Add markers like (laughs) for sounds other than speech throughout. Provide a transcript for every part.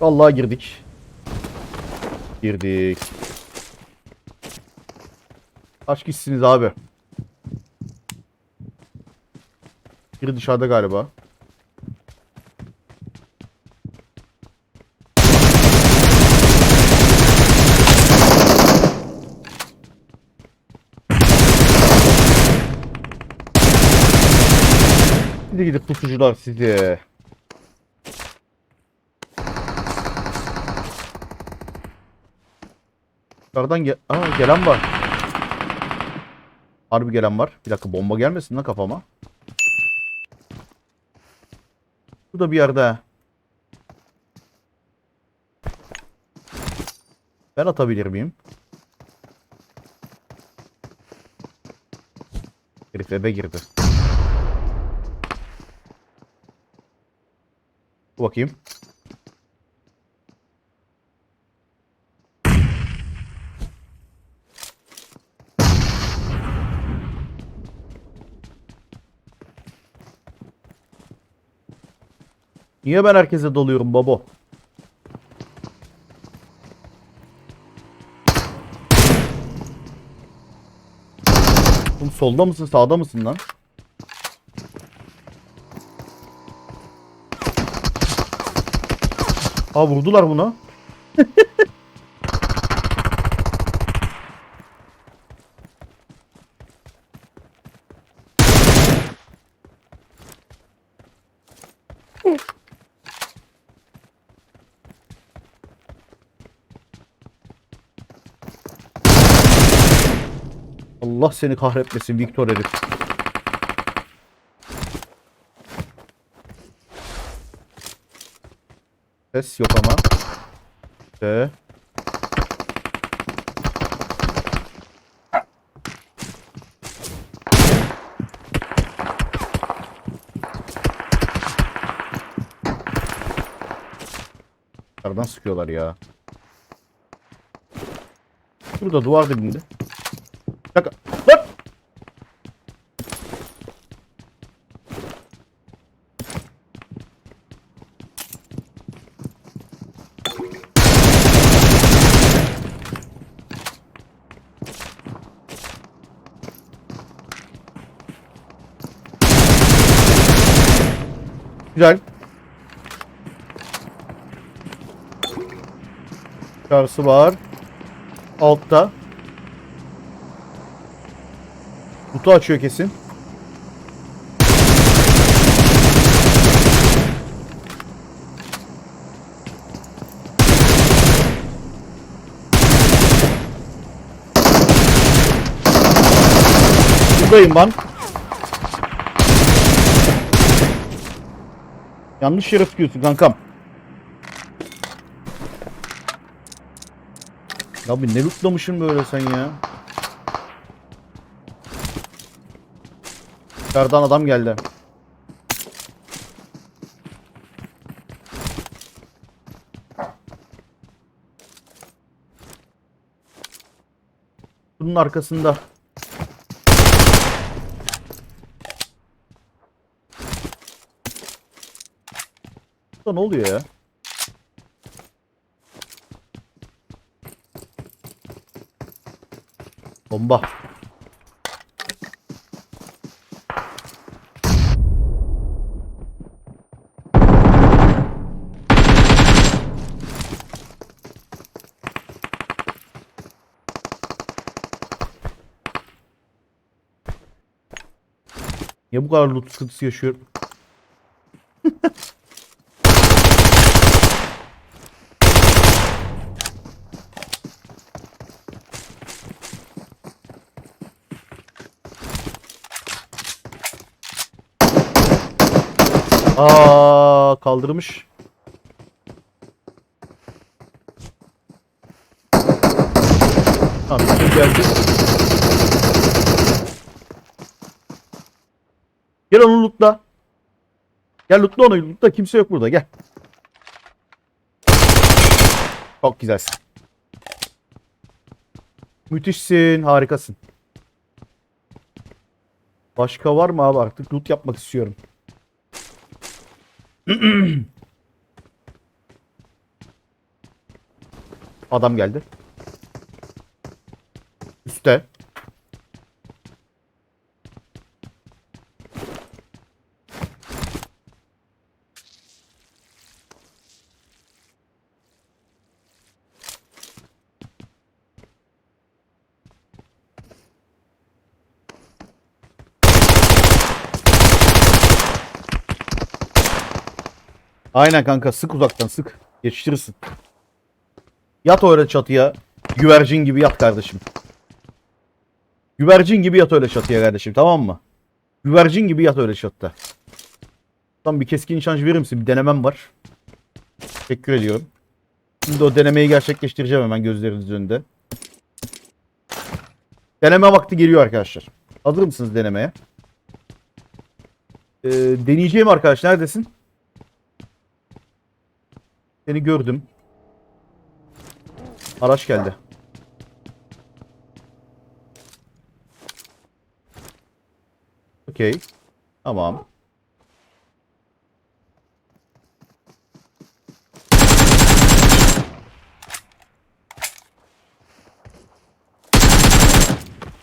Vallahi girdik. Girdik. Kaç kişisiniz abi? Biri dışarıda galiba. Sizi gidip pusucular sizi. Yukarıdan gel Aa, gelen var. Harbi gelen var. Bir dakika bomba gelmesin lan kafama. Burada bir yerde. Ben atabilir miyim? Herif eve girdi. Bakayım. Niye ben herkese doluyorum babo? Oğlum solda mısın sağda mısın lan? Aa vurdular buna. (laughs) Allah seni kahretmesin Victor herif. Ses yok ama. Ve Yukarıdan sıkıyorlar ya. Burada duvar dibinde. Güzel. Çarşı var. Altta. Kutu açıyor kesin. Buradayım ben. Yanlış yere tutuyorsun kankam. Ya bir ne lootlamışsın böyle sen ya? Dışarıdan adam geldi. Bunun arkasında. Burada ne oluyor ya? Bomba. Niye bu kadar loot sıkıntısı yaşıyorum? Aa kaldırmış. Tamam bir geldi. Gel onu lootla. Gel lootla onu lootla. Kimse yok burada gel. Çok güzelsin. Müthişsin. Harikasın. Başka var mı abi artık loot yapmak istiyorum. Adam geldi. Üste. Aynen kanka sık uzaktan sık. Geçiştirirsin. Yat öyle çatıya. Güvercin gibi yat kardeşim. Güvercin gibi yat öyle çatıya kardeşim tamam mı? Güvercin gibi yat öyle çatıda. Tam bir keskin nişancı verir misin? Bir denemem var. Teşekkür ediyorum. Şimdi o denemeyi gerçekleştireceğim hemen gözleriniz önünde. Deneme vakti geliyor arkadaşlar. Hazır mısınız denemeye? Ee, deneyeceğim arkadaş. Neredesin? Seni gördüm. Araç geldi. Okey. Tamam.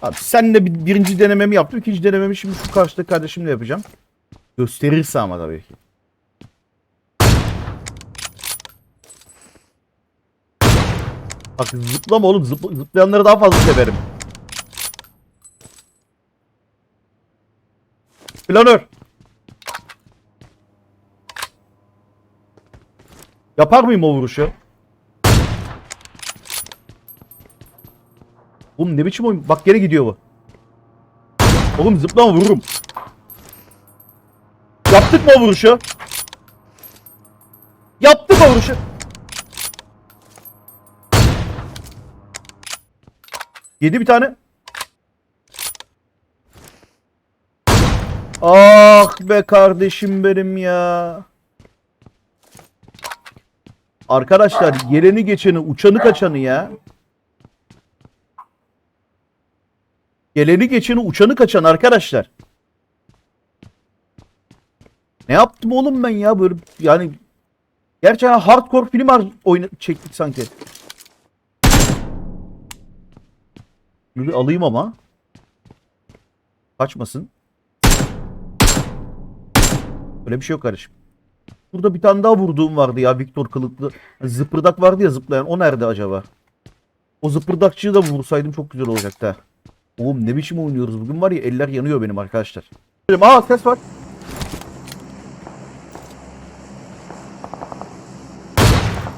Abi senle bir, birinci denememi yaptım. ikinci denememi şimdi şu karşıdaki kardeşimle yapacağım. Gösterirse ama tabii ki. Bak zıplama oğlum. Zıpl- zıplayanları daha fazla severim. Planör. Yapar mıyım o vuruşu? Oğlum ne biçim oyun? Bak geri gidiyor bu. Oğlum zıplama vururum. Yaptık mı o vuruşu? Yaptık o vuruşu. Yedi bir tane. Ah be kardeşim benim ya. Arkadaşlar geleni geçeni uçanı kaçanı ya. Geleni geçeni uçanı kaçan arkadaşlar. Ne yaptım oğlum ben ya böyle yani gerçekten hardcore film oyna çektik sanki. Bir alayım ama. Kaçmasın. Öyle bir şey yok kardeşim. Burada bir tane daha vurduğum vardı ya Viktor kılıklı. Zıpırdak vardı ya zıplayan. O nerede acaba? O zıpırdakçıyı da vursaydım çok güzel olacaktı ha. Oğlum ne biçim oynuyoruz bugün var ya eller yanıyor benim arkadaşlar. Aa ses var.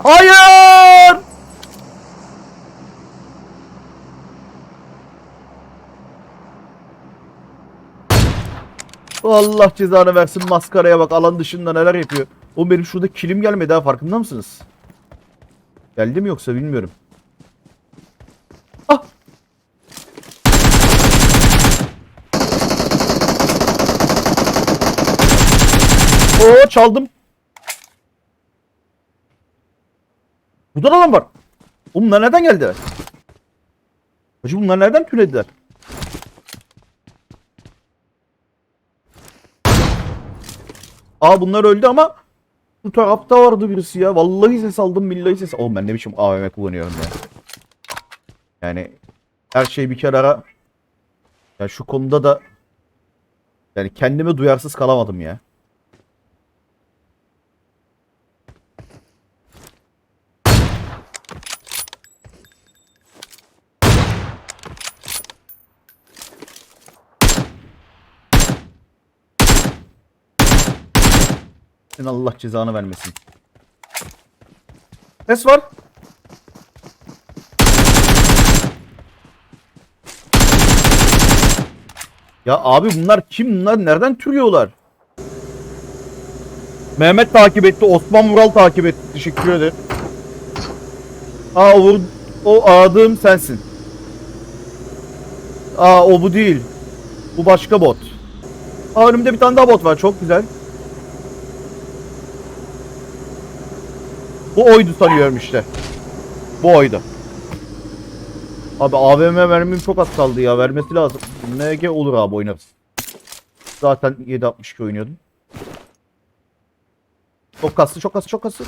Hayır! Allah cezanı versin maskaraya bak alan dışında neler yapıyor. O benim şurada kilim gelmedi ha farkında mısınız? Geldi mi yoksa bilmiyorum. Ah! Oo çaldım. Burada da adam var. Bunlar nereden geldiler? Hacı bunlar nereden türediler? Aa bunlar öldü ama bu tarafta vardı birisi ya. Vallahi ses aldım billahi ses. Oğlum ben ne biçim AVM kullanıyorum ya. Yani her şey bir kenara. Ya şu konuda da yani kendime duyarsız kalamadım ya. Senin Allah cezanı vermesin. Ses var. Ya abi bunlar kim? Bunlar nereden türüyorlar? Mehmet takip etti. Osman Vural takip etti. Teşekkür ederim. Aa o, o aradığım sensin. Aa o bu değil. Bu başka bot. Aa önümde bir tane daha bot var. Çok güzel. Bu oydu sanıyorum işte. Bu oydu. Abi AVM mermim çok az kaldı ya. Vermesi lazım. NG olur abi oynarız. Zaten 7.62 oynuyordum. Çok kaslı çok kaslı çok kaslı.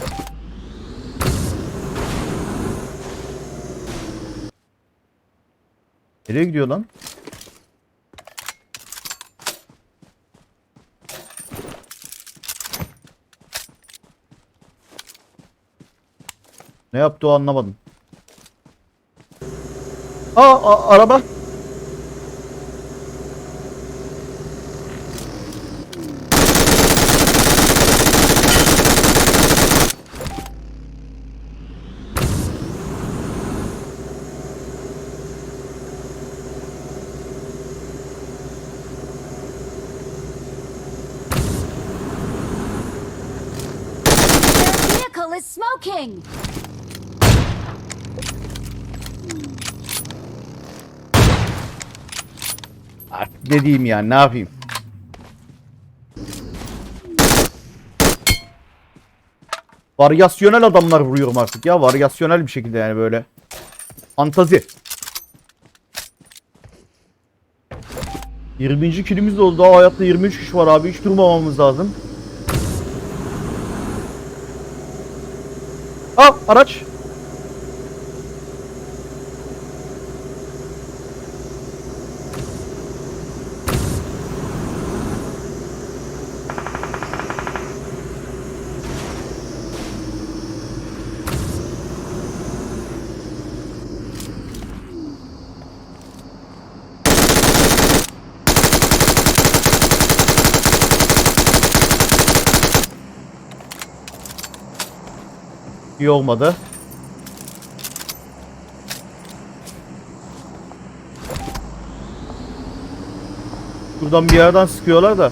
Nereye gidiyor lan? Ne yaptı o anlamadım. Aa, a- araba. Smoking! Artık ne diyeyim yani ne yapayım? Varyasyonel adamlar vuruyorum artık ya. Varyasyonel bir şekilde yani böyle. Fantazi. 20. kilimiz oldu. Daha hayatta 23 kişi var abi. Hiç durmamamız lazım. Aa araç. İyi olmadı. Buradan bir yerden sıkıyorlar da.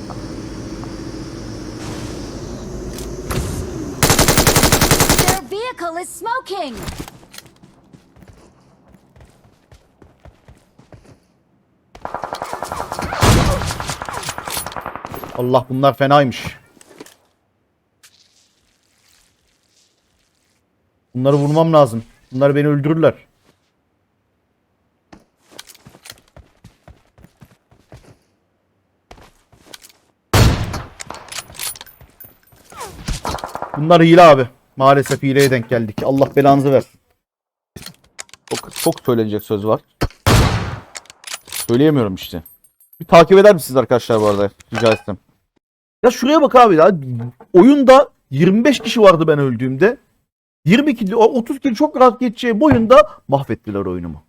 Their vehicle is smoking! Allah bunlar fenaymış. Bunları vurmam lazım. Bunlar beni öldürürler. Bunlar hile abi. Maalesef hileye denk geldik. Allah belanızı versin. Çok, çok söylenecek söz var. Söyleyemiyorum işte. Bir takip eder misiniz arkadaşlar bu arada? Rica etsem. Ya şuraya bak abi ya. Oyunda 25 kişi vardı ben öldüğümde. 20 kill, o 30 kill çok rahat geçeceği bu oyunda mahvettiler oyunumu.